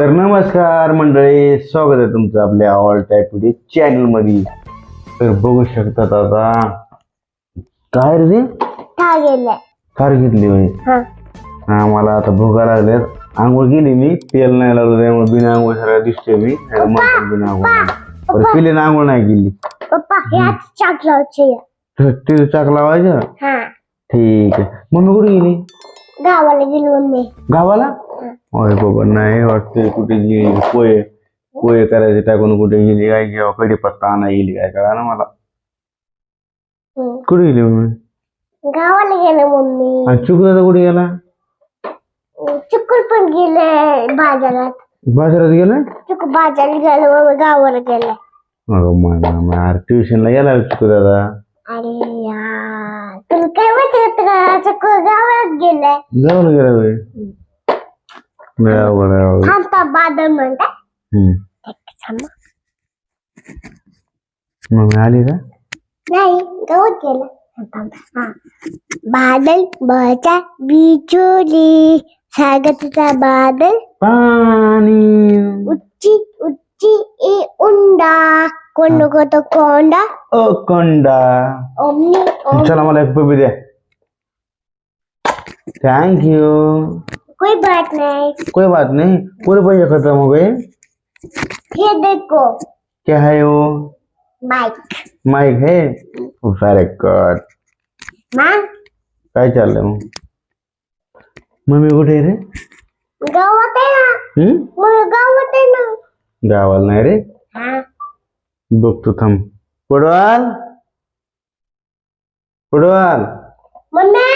तर नमस्कार मंडळी स्वागत आहे तुमचं आपल्या ऑल टाईप चॅनलमध्ये तर बघू शकतात आता काय रे? कार घेतली होय? हा. मला आता भोगा लागल्यात. आंघोळ गेली मी तेल नाही लागलं त्यामुळे बिना आंघोळ सगळ्या दिसते मी म्हणतात बिना आंघोळ पिले आंघोळ नाही गेली तिथे चाक लावायचं हा. ठीक आहे. मम्मी कुठे गेली? गावाला गेलो मी गावाला? होय बाबा नाही वाटते कुठे गेली पोहे पोहे करायचे टाकून कुठे गेली काय जेव्हा कडीपत्ता आणा गेली काय करा ना मला हम्म. कुठे गेली मम्मी गावाला गेले मम्मी आणि चुक दादा कुठे गेला चुकून पण गेले बाजारात बाजारात गेला चुक बाजारात गेले मग गावाला गेले अगं माझा माझ्या ट्युशनला गेला चुक दादा अरे यार तुला काय माहिती होतं का चुक गावात गेले जाऊन गेला बरोबर बरोबर. थांबता बादल म्हणतात हम्म. थांबा. मम्मी आली का नाही गावात गेलं हा बादल बचा बिचोली सागरचा बादल पाणी उच्ची उच्ची ए उंडा कोण तो कोंडा ओ कंडा ओमनी ओम चला मला एक पपी द्या थँक्यू कोई बात नहीं। कोई बात नहीं पूरे पैसे खत्म हो गए। ये देखो। क्या है वो? बाइक माइक है? सारे कट माँ? काय चाललंय मग मम्मी कुठे आहे रे? गावात आहे ना? हम्म? मग गावात आहे ना? गावाला नाही रे। हा। बघतो थांब पडवाल? पडवाल? मम्मी?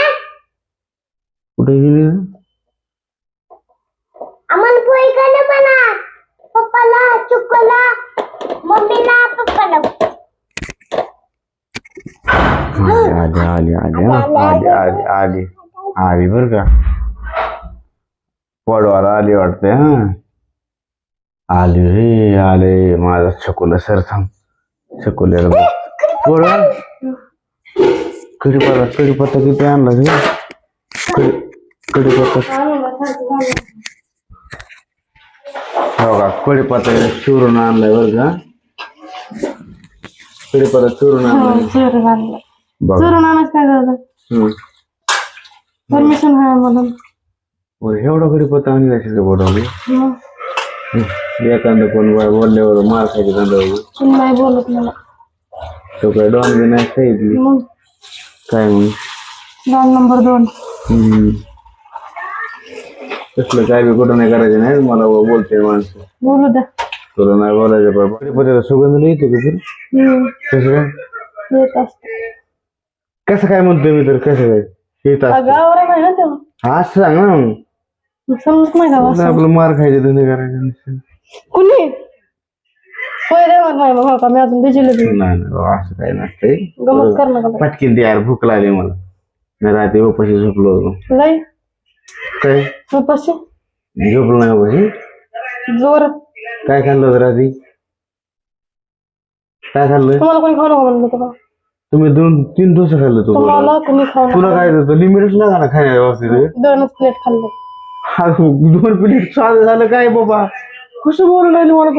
कुठे गेली रे? आली आली आली आली आली आली. आली बर का. पडवाला आली वाटते हा? आली रे आले. माझा छकुला सर थांब. छकुल्याला बघ. कडीपत्ता कडीपत्ता किती आणला रे. कडीपत्ता हो का? कढीपत्ता चुरून आणलाय बर का? कडीपत्ता चुरून आणलाय. हो, चोरून आणायचं काय. परमिशन आहे म्हणून. बरं, एवढा कढीपत्ता आणला असेल बोलवली? मग? एखादं कोण बाय बोलल्यावर मार खायचे धंदा तुम्ही नाही बोलत मला. तो काय डॉन बी नाही सांगितली मग? काय मग? नंबर दोन. हम्म. तसलं काय बी कुठं नाही करायचं नाही मला बोलते माणसं. बोलू द्या. तुला नाही बोलायचं बाबा कढीपत्त्याचा सुगंध लई येतो का फिर हम्म, कसं काय? येत असत. कसं काय म्हणतोय मी तर? कसं काय? येत असतं. गावाला नाही ना तेव्हा. हा असं सांग ना मग. समजत नाही आपलं मार खायचे धंदे करायचे. कुणी? होय नाही मग हो का मी अजून भिजले बी नाही नाही बाबा, असं काय नसतंय. गमत कर नका पटकीन ती यार भूक लागली मला. मी रात्री उपाशी झोपलो होतो. लय. काय? उपाशी? झोपलो नाही उपाशी. जोर. काय खाल्लं होतं रात्री? काय खाल्लं? तुम्हाला कोणी खाऊ नका म्हणलं तुला तुम्ही दोन तीन डोसे खाल्लं तू तुम्हाला तुला काय होतं? लिमिटच लागा ना खाण्याच्या बाबतीत दोनच प्लेट खाल्ले. हा, दोन प्लेट स्वाद झालं काय बाबा? कसं बोलू राहिली मला?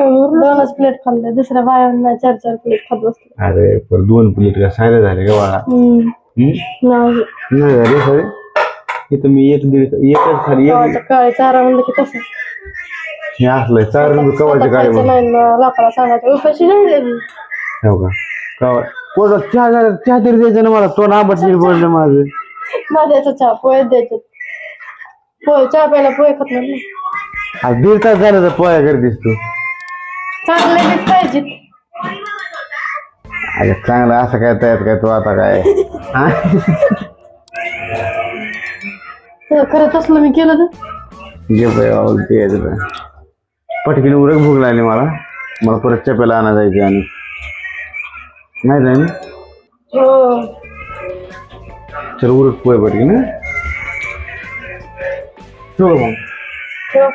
दोनच प्लेट खाल्ले. दुसऱ्या बायांना चार चार प्लेट खात बसले. अरे पण दोन प्लेट का सारे झाले का बाळा? हम्म, हम्म? नाही. नाही झाले सारे? इथं मी एक दीड एकच खाली एक काळे चारा म्हणलं की तसं. हे असलं चार रुपये कवाचे काय खायचं नाही ना सांगायचं उपाशी राहिले हो का? कवा कोणा चहा झाला चहा तरी द्यायचं ना मला. तो नाबट बोललं माझं. माझ्याचं चहा पोहे द्यायचे. पोहे चहा प्यायला पोहे खात नाही. ना. आज दीड तास झालं तर पोया करतेस तू चांगले पाहिजे अरे चांगलं असं काय तयार काय तू आता काय? हा? खरंच असलं मी केलं तर. घे ते यायचं तर. पटकीने उरक भूक लागली मला. मला परत चपेला आणा जायचे आणि. नाही जाय ना हो. चल उरक पोय पटकीने ठेवू का मग? ठेव.